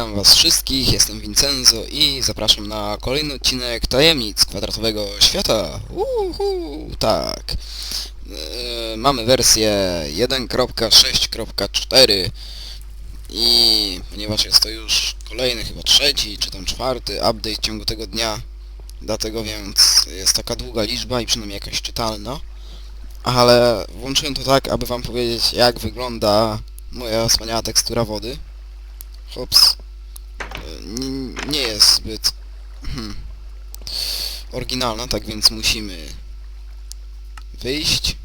witam was wszystkich, jestem Vincenzo i zapraszam na kolejny odcinek Tajemnic Kwadratowego Świata. Uhu, tak. E, mamy wersję 1.6.4 i ponieważ jest to już kolejny, chyba trzeci, czy tam czwarty update w ciągu tego dnia, dlatego więc jest taka długa liczba i przynajmniej jakaś czytalna. Ale włączyłem to tak, aby wam powiedzieć jak wygląda moja wspaniała tekstura wody. Hops. Nie jest zbyt hmm, oryginalna, tak więc musimy wyjść,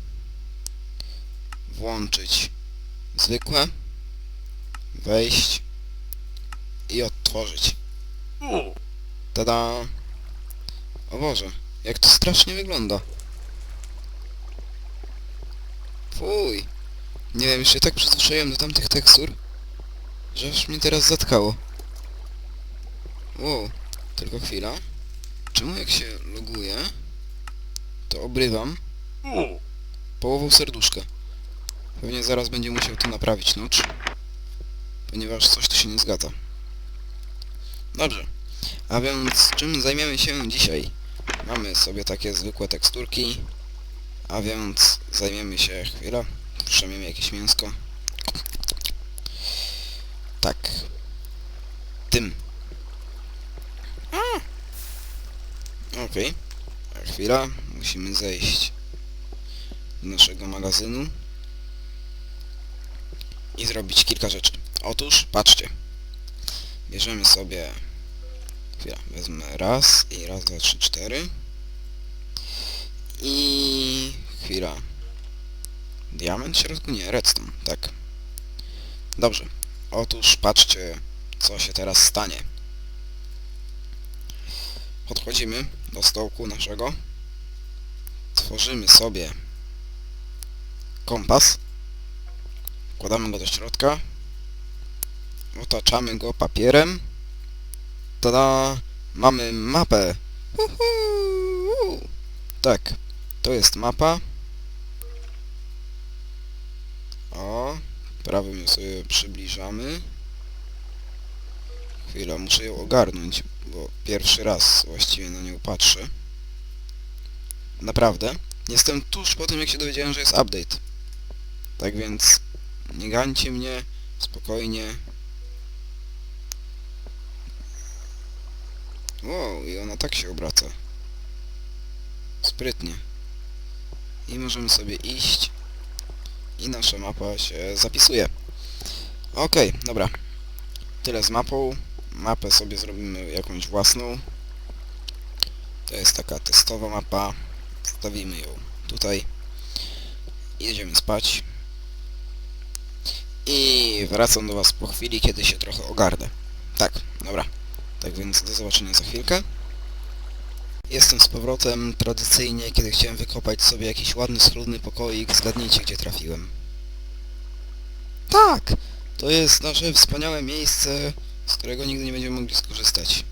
włączyć zwykłe, wejść i odtworzyć. Tada! O Boże, jak to strasznie wygląda. Fuj! Nie wiem, już się tak przyzwyczaiłem do tamtych tekstur, że aż mnie teraz zatkało. Wow, tylko chwila. Czemu jak się loguję, to obrywam połową serduszka? Pewnie zaraz będzie musiał to naprawić Notch, ponieważ coś tu się nie zgadza. Dobrze, a więc czym zajmiemy się dzisiaj? Mamy sobie takie zwykłe teksturki, a więc zajmiemy się, chwila, przemiemy jakieś mięsko. Tak. Tym. Okej. Okay. Chwila. Musimy zejść do naszego magazynu i zrobić kilka rzeczy. Otóż, patrzcie. Bierzemy sobie... Chwila. Wezmę raz i raz, dwa, trzy, cztery. I... Chwila. Diament w środku? Nie, redstone, tak. Dobrze. Otóż patrzcie, co się teraz stanie. Podchodzimy do stołku naszego. Tworzymy sobie kompas. Wkładamy go do środka. Otaczamy go papierem. Tada! Mamy mapę. Uhu! Tak, to jest mapa. O, prawym ją sobie przybliżamy. Chwila, muszę ją ogarnąć, bo pierwszy raz właściwie na nią patrzę. Naprawdę. Jestem tuż po tym, jak się dowiedziałem, że jest update. Tak więc nie gańcie mnie, spokojnie. Wow, i ona tak się obraca. Sprytnie. I możemy sobie iść i nasza mapa się zapisuje. Okej, okay, dobra. Tyle z mapą. Mapę sobie zrobimy jakąś własną. To jest taka testowa mapa. Wstawimy ją tutaj. Jedziemy spać. I wracam do Was po chwili, kiedy się trochę ogarnę. Tak, dobra. Tak więc do zobaczenia za chwilkę. Jestem z powrotem tradycyjnie, kiedy chciałem wykopać sobie jakiś ładny, schludny pokoik. Zgadnijcie, gdzie trafiłem. Tak! To jest nasze wspaniałe miejsce, z którego nigdy nie będziemy mogli skorzystać.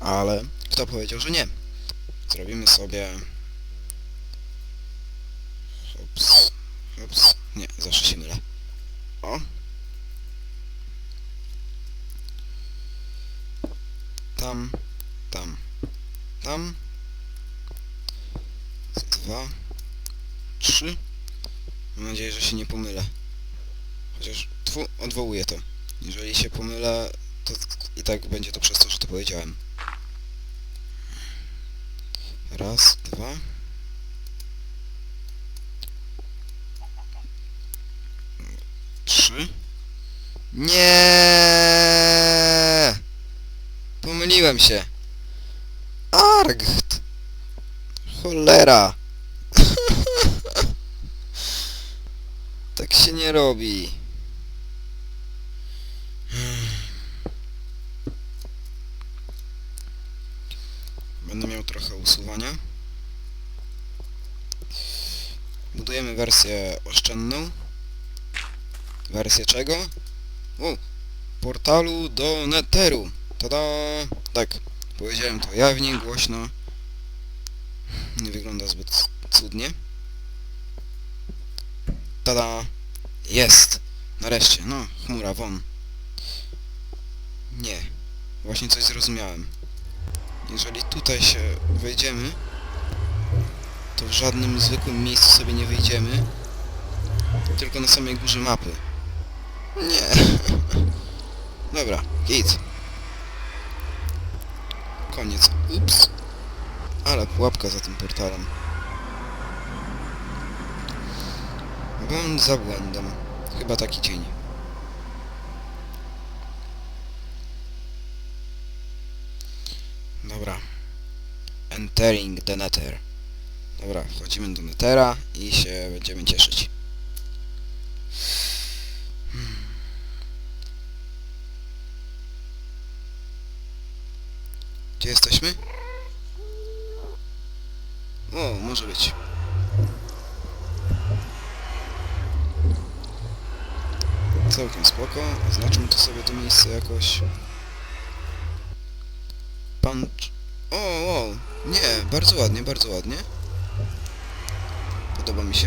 Ale kto powiedział, że nie? Zrobimy sobie... Ups, ups, nie, zawsze się mylę. O. Tam, tam, tam. Dwa, trzy. Mam nadzieję, że się nie pomylę. Chociaż tfu, odwołuję to. Jeżeli się pomylę, to i tak będzie to przez to, że to powiedziałem. Raz, dwa. Trzy. Nie! Pomyliłem się. Argt! Cholera! tak się nie robi. Będę miał trochę usuwania. Budujemy wersję oszczędną. Wersję czego? O, portalu do Netheru. Tada! Tak, powiedziałem to jawnie, głośno. Nie wygląda zbyt cudnie. Tada! Jest! Nareszcie, no, chmura, won. Nie. Właśnie coś zrozumiałem. Jeżeli tutaj się wejdziemy, to w żadnym zwykłym miejscu sobie nie wejdziemy, tylko na samej górze mapy. Nie. Dobra, git. Koniec. Ups. Ale pułapka za tym portalem. Błąd za błędem. Chyba taki dzień. Dobra. Entering the Nether. Dobra, wchodzimy do Nethera i się będziemy cieszyć. Gdzie jesteśmy? O, może być. Całkiem spoko. Oznaczmy to sobie to miejsce jakoś. Punch. O, o, nie, bardzo ładnie, bardzo ładnie. Podoba mi się.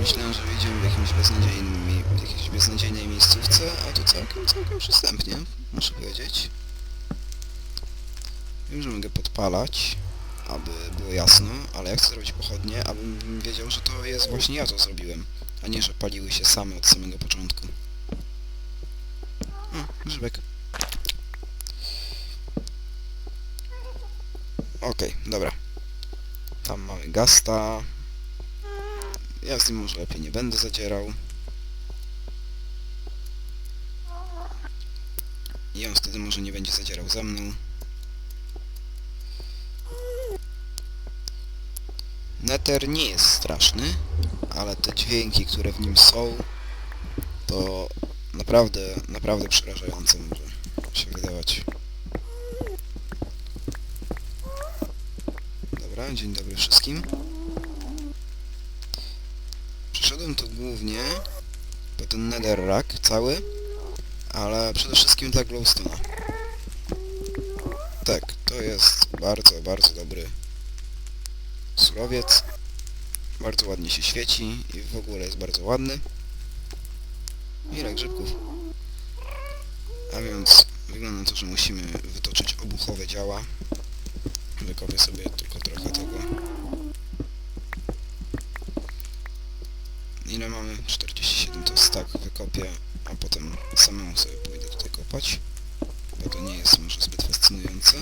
Myślałem, że wyjdziemy w jakimś beznadziejnym, w jakiejś beznadziejnej miejscówce, a tu całkiem, całkiem przystępnie, muszę powiedzieć. Wiem, że mogę podpalać, aby było jasno, ale ja chcę zrobić pochodnie, abym wiedział, że to jest właśnie ja to zrobiłem, a nie, że paliły się same od samego początku. O, grzybek. Okej, dobra. Tam mamy Gasta. Ja z nim może lepiej nie będę zadzierał. I on wtedy może nie będzie zadzierał ze mną. Nether nie jest straszny, ale te dźwięki, które w nim są, to naprawdę, naprawdę przerażające może się wydawać. Dzień dobry wszystkim. Przyszedłem tu głównie po ten netherrack cały, ale przede wszystkim dla glowstone'a. Tak, to jest bardzo, bardzo dobry surowiec. Bardzo ładnie się świeci i w ogóle jest bardzo ładny. Ile grzybków. A więc wygląda na to, że musimy wytoczyć obuchowe działa. Wykopię sobie tylko trochę tego. Ile mamy? 47 to jest tak, wykopię, a potem samemu sobie pójdę tutaj kopać. Bo to nie jest może zbyt fascynujące.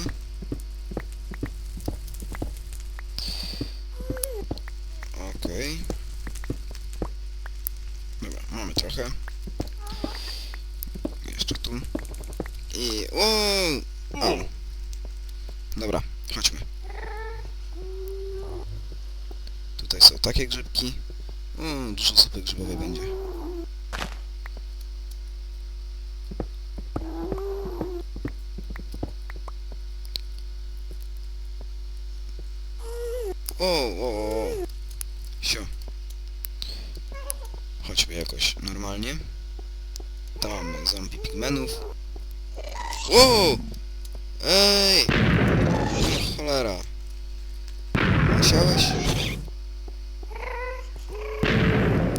Okej. Dobra, mamy trochę. Jeszcze tu. I... O! o. Dobra, chodźmy. Tutaj są takie grzybki. O, dużo zupy grzybowej będzie. O, o, o. Sio. Chodźmy jakoś normalnie. Tam mamy zombie pigmenów. O! Ej! No cholera. Musiałeś?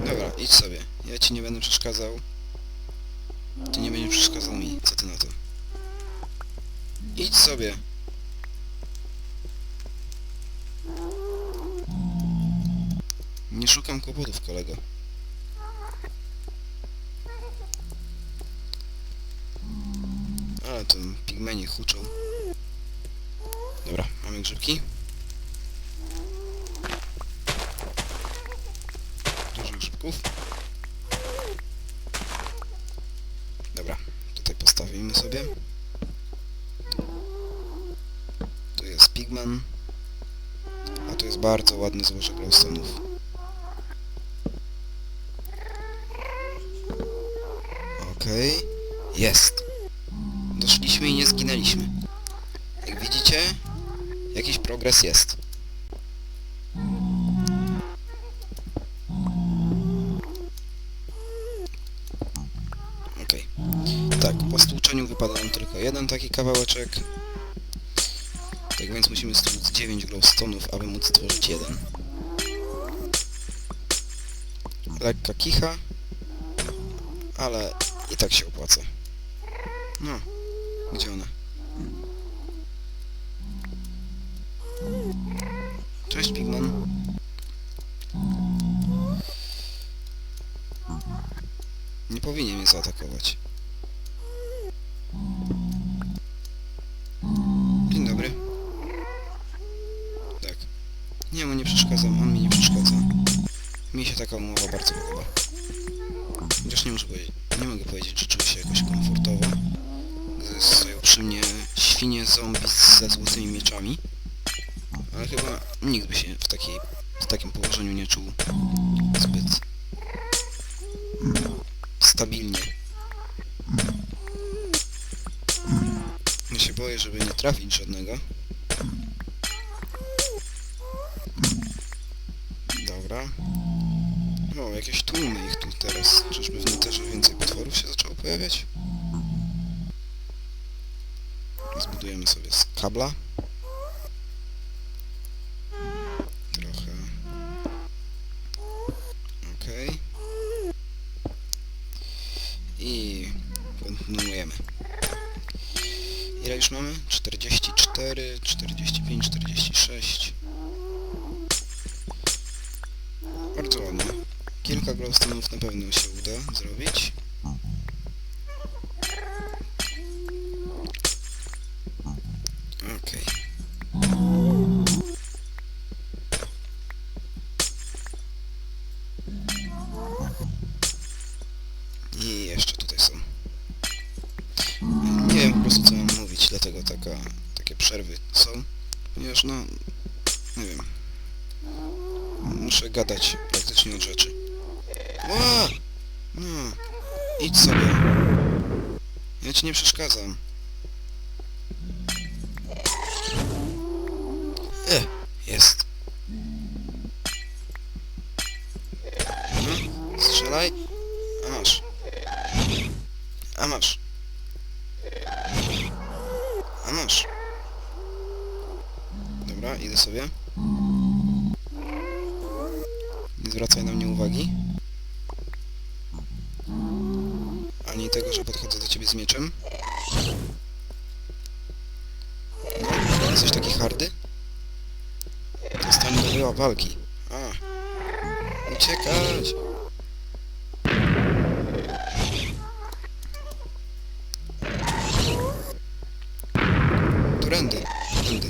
Dobra, idź sobie. Ja ci nie będę przeszkadzał. Ty nie będziesz przeszkadzał mi. Co ty na to? Idź sobie. Nie szukam kłopotów, kolego. Ale to pigmeni huczą. Dobra, mamy grzybki. Dużo grzybków. Dobra, tutaj postawimy sobie. Tu jest pigman. A tu jest bardzo ładne złoże glowstone'ów. Okej. Jest. Doszliśmy i nie zginęliśmy. Jak widzicie, jakiś progres jest. Po stłuczeniu wypada nam tylko jeden taki kawałeczek. Tak więc musimy stłuc 9 glowstone'ów, aby móc stworzyć jeden. Lekka kicha, ale i tak się opłaca. No, gdzie one? Cześć, Pigman. Nie powinien mnie zaatakować. Taka umowa bardzo podoba. Chociaż nie muszę powiedzieć, nie mogę powiedzieć, że czuję się jakoś komfortowo. Stoją przy mnie świnie zombie ze złotymi mieczami. Ale chyba nikt by się w, takiej, w takim położeniu nie czuł zbyt stabilnie. Ja się boję, żeby nie trafić żadnego. Tłumy ich tu teraz. Czyżby w Netherze więcej potworów się zaczęło pojawiać? Zbudujemy sobie z kabla. Trochę. Okej. I kontynuujemy. Ile już mamy? 44, 45, uda zrobić. Okej. I jeszcze tutaj są. Nie wiem po prostu co mam mówić, dlatego taka, takie przerwy są. Ponieważ no, nie wiem. Muszę gadać praktycznie od rzeczy. Ła! No, idź sobie. Ja ci nie przeszkadzam. E, jest. No, strzelaj. A masz. A masz. A masz. Dobra, idę sobie. Nie zwracaj na mnie uwagi. Ani tego, że podchodzę do ciebie z mieczem. No, jesteś taki hardy? To stan do wyła walki. A. Uciekać! Turędy. Tędy.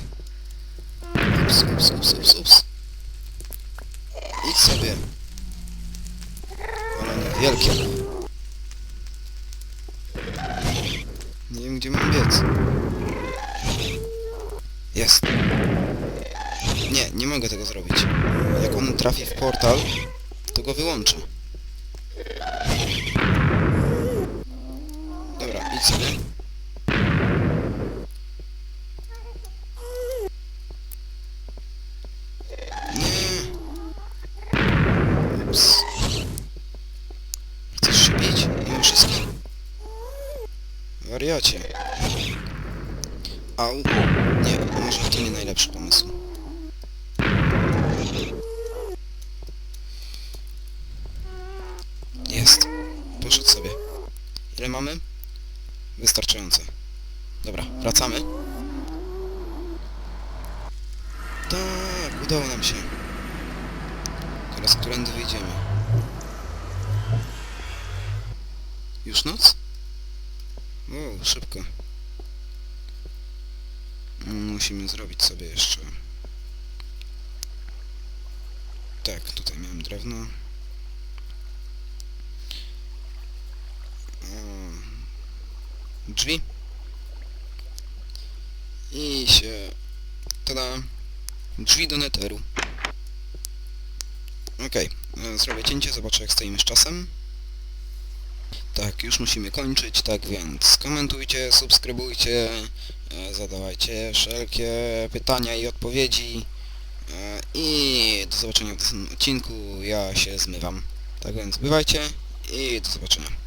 Ups, ups, ups, ups, ups. Idź sobie. Ale nie, wielkie. Nie wiem, gdzie mam biec. Jest. Nie, nie mogę tego zrobić. Jak on trafi w portal, to go wyłączę. Dobra, idź sobie. Nie. Ups. Chcesz się bić? Mimo wszystko? Wariacie. Au. Nie, może to nie najlepszy pomysł. Jest. Poszedł sobie. Ile mamy? Wystarczająco. Dobra, wracamy. Tak, udało nam się. Teraz którędy wyjdziemy? Już noc? O, szybko. Mm, Musimy zrobić sobie jeszcze... Tak, tutaj miałem drewno. Drzwi. I się... Tada! Drzwi do neteru. Okej, e, zrobię cięcie, zobaczę jak stoimy z czasem. Tak, już musimy kończyć, tak więc komentujcie, subskrybujcie, e, zadawajcie wszelkie pytania i odpowiedzi e, i do zobaczenia w następnym odcinku, ja się zmywam. Tak więc bywajcie i do zobaczenia.